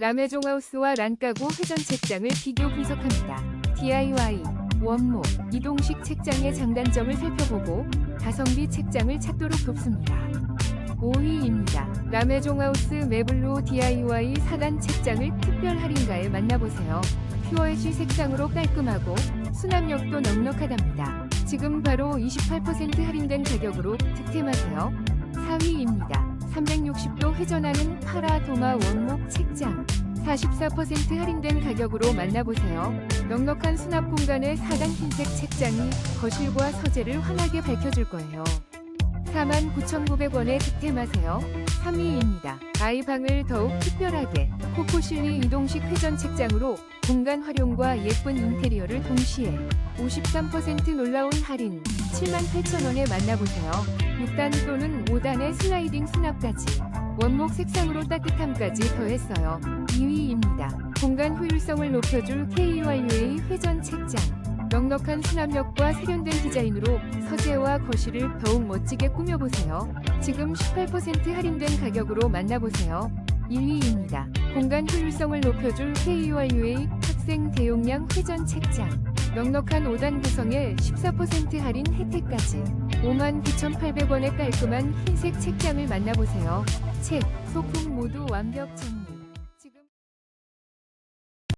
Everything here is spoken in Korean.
라메종하우스와 란가구 회전 책장을 비교 분석합니다. DIY, 원목, 이동식 책장의 장단점을 살펴보고 가성비 책장을 찾도록 돕습니다. 5위입니다. 라메종하우스 매블로 DIY 4단 책장을 특별 할인가에 만나보세요. 퓨어엣이 색상으로 깔끔하고 수납력도 넉넉하답니다. 지금 바로 28% 할인된 가격으로 득템하세요. 4위입니다. 360도 회전하는 파라도마 원목 책장. 44% 할인된 가격으로 만나보세요. 넉넉한 수납 공간의 4단 흰색 책장이 거실과 서재를 환하게 밝혀줄 거예요. 49,900원에 득템하세요. 3위입니다. 아이 방을 더욱 특별하게 코코실리 이동식 회전 책장으로 공간 활용과 예쁜 인테리어를 동시에 53% 놀라운 할인 78,000원에 만나보세요. 6단 또는 5단의 슬라이딩 수납까지 원목 색상으로 따뜻함까지 더했어요. 2위입니다. 공간 효율성을 높여줄 KURUA 회전 책장. 넉넉한 수납력과 세련된 디자인으로 서재와 거실을 더욱 멋지게 꾸며보세요. 지금 18% 할인된 가격으로 만나보세요. 1위입니다. 공간 효율성을 높여줄 KURUA 학생 대용량 회전 책장. 넉넉한 5단 구성에 14% 할인 혜택까지 59,800원의 깔끔한 흰색 책장을 만나보세요. 책, 소품 모두 완벽 정리.